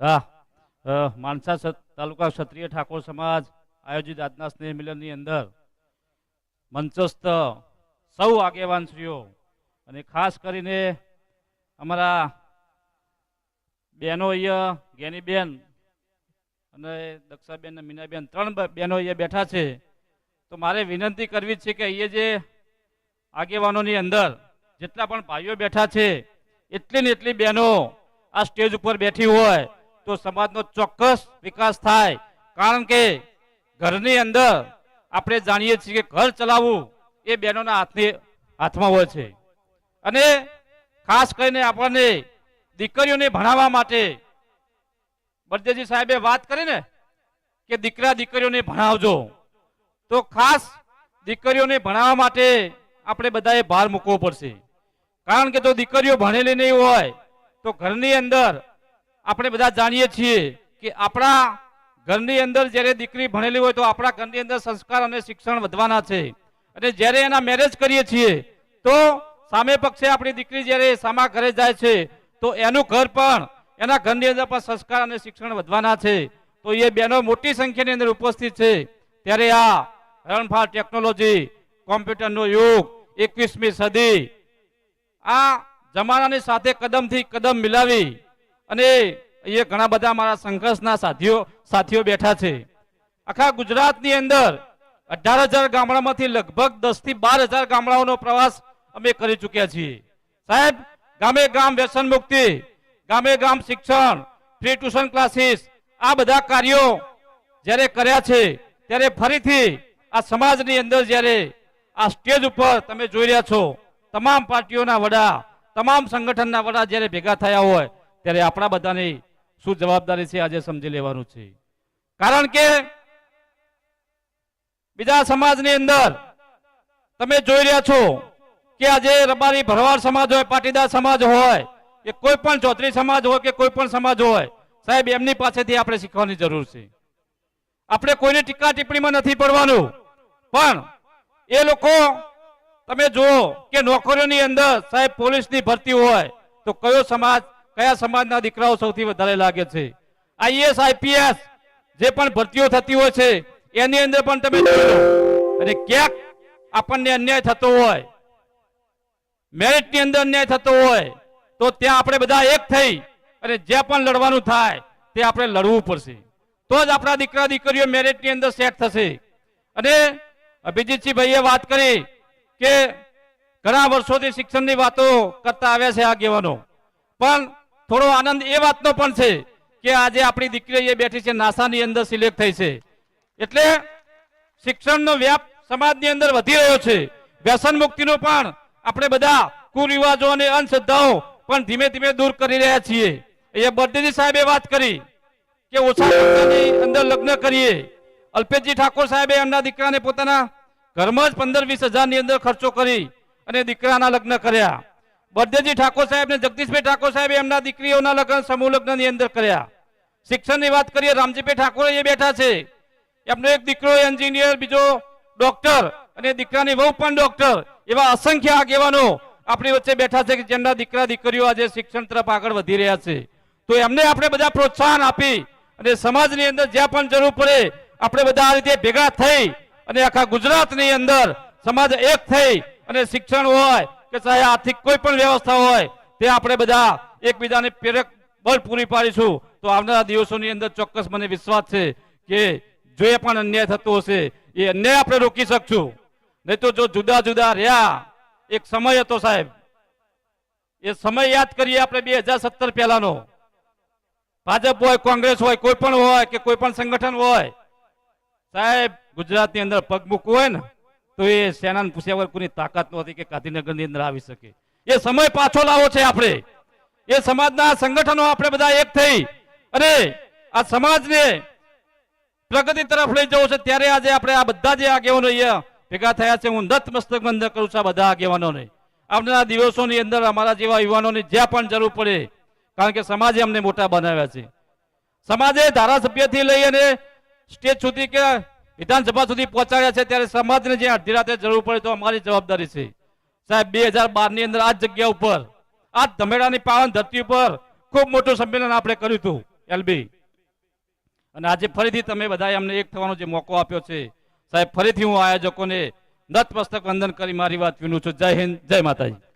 હા માનસા તાલુકા ક્ષત્રિય ઠાકોર સમાજ આયોજિત આજના સ્નેહ મિલનની અંદર મંચસ્થ સૌ આગેવાનશ્રીઓ અને ખાસ કરીને અમારા બહેનો અહીંયા જ્ઞાનીબેન અને દક્ષાબેન અને મીનાબેન ત્રણ બહેનો અહીંયા બેઠા છે. તો મારે વિનંતી કરવી છે કે અહીંયા જે આગેવાનોની અંદર જેટલા પણ ભાઈઓ બેઠા છે, એટલી ને એટલી બહેનો આ સ્ટેજ ઉપર બેઠી હોય તો સમાજનો ચોક્કસ વિકાસ થાય. કારણ કે ઘરની અંદર આપણે જાણીએ છીએ કે ઘર ચલાવવું એ બહેનોના હાથની હાથમાં હોય છે. અને ખાસ કરીને આપણને દીકરીઓને ભણાવવા માટે બળદેવજી સાહેબે વાત કરી ને કે દીકરા દીકરીઓને ભણાવજો. તો ખાસ દીકરીઓને ભણાવવા માટે આપણે બધાએ ભાર મૂકવો પડશે. કારણ કે જો દીકરીઓ ભણેલી નહીં હોય તો ઘરની અંદર આપણે બધા જાણીએ છીએ કે આપણા ઘરની અંદર જ્યારે દીકરી ભણેલી હોય તો આપણા ઘરની અંદર સંસ્કાર અને શિક્ષણ વધવાના છે. અને જ્યારે એના મેરેજ કરીએ છીએ, તો સામે પક્ષે આપણી દીકરી જ્યારે સામા ઘરે જાય છે, તો એનું ઘર પણ એના ઘરની અંદર પણ સંસ્કાર અને શિક્ષણ વધવાના છે. તો એ બહેનો મોટી સંખ્યાની અંદર ઉપસ્થિત છે. ત્યારે આ રણફાળ ટેકનોલોજી, કોમ્પ્યુટરનો યુગ, એકવીસમી સદી, આ જમાનાની સાથે કદમથી કદમ મિલાવી અને અહીંયા ઘણા બધા મારા સંઘર્ષના સાથીઓ સાથીઓ બેઠા છે. આખા ગુજરાતની અંદર અઢાર હજાર ગામડામાંથી લગભગ દસથી બાર હજાર ગામડાઓનો પ્રવાસ અમે કરી ચૂક્યા છીએ. સાહેબ, ગામે ગામ વ્યસન મુક્તિ, ગામે ગામ શિક્ષણ ફ્રી ટ્યુશન ક્લાસીસ આ બધા કાર્યો જ્યારે કર્યા છે, ત્યારે ફરીથી આ સમાજની અંદર જ્યારે આ સ્ટેજ ઉપર તમે જોઈ રહ્યા છો, તમામ પાર્ટીઓના વડા તમામ સંગઠનના વડા જ્યારે ભેગા થયા હોય, ત્યારે આપણા બધાની શું જવાબદારી છે આજે સમજી લેવાનું છે. કારણ કે બીજા સમાજની અંદર તમે જોઈ રહ્યા છો કે આજે રબારી ભરવાડ સમાજ હોય, પાટીદાર સમાજ હોય, કે કોઈ પણ ચૌધરી સમાજ હોય કે કોઈ પણ સમાજ હોય, સાહેબ, એમની પાસેથી આપણે શીખવાની જરૂર છે. આપણે કોઈની ટીકા ટિપ્પણીમાં નથી પડવાનું. પણ એ લોકો તમે જુઓ કે નોકરીઓની અંદર સાહેબ પોલીસની ભરતી હોય તો કયો સમાજ, કયા સમાજના દીકરાઓ સૌથી વધારે લાગે છે? આઈએસ આઈપીએસ જે પણ ભરતીઓ થતી હોય છે, એની અંદર પણ તમે અને ક્યાંક આપણને અન્યાય થતો હોય, મેરિટની અંદર અન્યાય થતો હોય, તો ત્યાં આપણે બધા એક થઈ અને જે પણ લડવાનું થાય તે આપણે લડવું પડશે. તો જ આપણા દીકરા દીકરીઓ મેરિટની અંદર સેટ થશે. અને અભિજીતસિંહ ભાઈએ વાત કરી કે ઘણા વર્ષોથી શિક્ષણની વાતો કરતા આવ્યા છે આગેવાનો. પણ થોડો આનંદ એ વાતનો પણ છે કે આજે આપણી દીકરી એ બેઠી છે નાસાની અંદર સિલેક્ટ થઈ છે. એટલે શિક્ષણનો વ્યાપ સમાજની અંદર વધી રહ્યો છે. વ્યસન મુક્તિનો પણ આપણે બધા કુરિવાજો અને અંધશ્રદ્ધાઓ પણ ધીમે ધીમે દૂર કરી રહ્યા છીએ. એ બર્દેજી સાહેબે વાત કરી કે ઓછા અંદર લગ્ન કરીએ. અલ્પેશજી ઠાકોર સાહેબે એમના દીકરાને પોતાના ઘરમાં જ પંદર વીસ હજારની અંદર ખર્ચો કરી અને દીકરાના લગ્ન કર્યા. બળદેવજી ઠાકોર સાહેબ ને જગદીશભાઈ ઠાકોર સાહેબ એમના દીકરીઓના લગ્ન, સમૂહ લગ્નની અંદર કર્યા. શિક્ષણની વાત કરીએ, રામજીભાઈ ઠાકોર એ બેઠા છે. એમનો એક દીકરો એન્જિનિયર, બીજો ડોક્ટર અને દીકરાની વહુ પણ ડોક્ટર. એવા અસંખ્ય આગેવાનો આપણી વચ્ચે બેઠા છે કે જેમના દીકરા, દીકરીઓ આજે શિક્ષણ તરફ આગળ વધી રહ્યા છે. તો એમને આપણે બધા પ્રોત્સાહન આપી અને સમાજની અંદર જ્યાં પણ જરૂર પડે, આપણે બધા આ રીતે ભેગા થઈ અને આખા ગુજરાતની અંદર સમાજ એક થઈ અને શિક્ષણ હોય કે ચાહે આર્થિક કોઈ પણ વ્યવસ્થા હોય, તે આપણે બધા એકબીજાને પ્રેરક બળ પૂરી પાડીશું. તો આવનારા દિવસોની અંદર ચોક્કસ મને વિશ્વાસ છે કે જો પણ અન્યાય થતો હશે, એ અન્યાય આપણે રોકી શકશું. નહીં તો જો જુદા જુદા રહ્યા, એક સમય હતો સાહેબ. એ સમય યાદ કરીએ આપણે બે હજાર સત્તર પહેલાનો. ભાજપ હોય, કોંગ્રેસ હોય, કોઈ પણ હોય કે કોઈ પણ સંગઠન હોય, સાહેબ ગુજરાતની અંદર પગ મૂકવું હોય ને, તો એ સેનાને કોઈની તાકાત નહોતી કે ગાંધીનગરની અંદર આવી શકે. એ સમય પાછો લાવો છે આપણે. એ સમાજના સંગઠનો આપણે બધા એક થઈ અને આ સમાજને પ્રગતિ તરફ લઈ જવું છે, ત્યારે આજે આપણે આ બધા જે આગેવાનો અહીંયા ભેગા થયા છે, હું નતમસ્તક બંધ કરું છું આ બધા આગેવાનોને. આવનારા દિવસોની અંદર અમારા જેવા યુવાનોની જ્યાં પણ જરૂર પડે, કારણ કે સમાજે અમને મોટા બનાવ્યા છે. સમાજે ધારાસભ્યથી લઈ અને સ્ટેજ સુધી કે વિધાનસભા સુધી પહોંચાડ્યા છે ત્યારે સમાજને જે અડધી રાતે જરૂર પડે તો અમારી જવાબદારી છે. સાહેબ, બે હજારની અંદર આ જગ્યા ઉપર, આ ધમેડાની પાવન ધરતી ઉપર ખૂબ મોટું સંમેલન આપણે કર્યું હતું એલબી અને આજે ફરીથી તમે બધાએ અમને એક થવાનો જે મોકો આપ્યો છે. સાહેબ, ફરીથી હું આયોજકોને નતમસ્તક વંદન કરી મારી વાત વિનું છું. જય હિન્દ, જય માતાજી.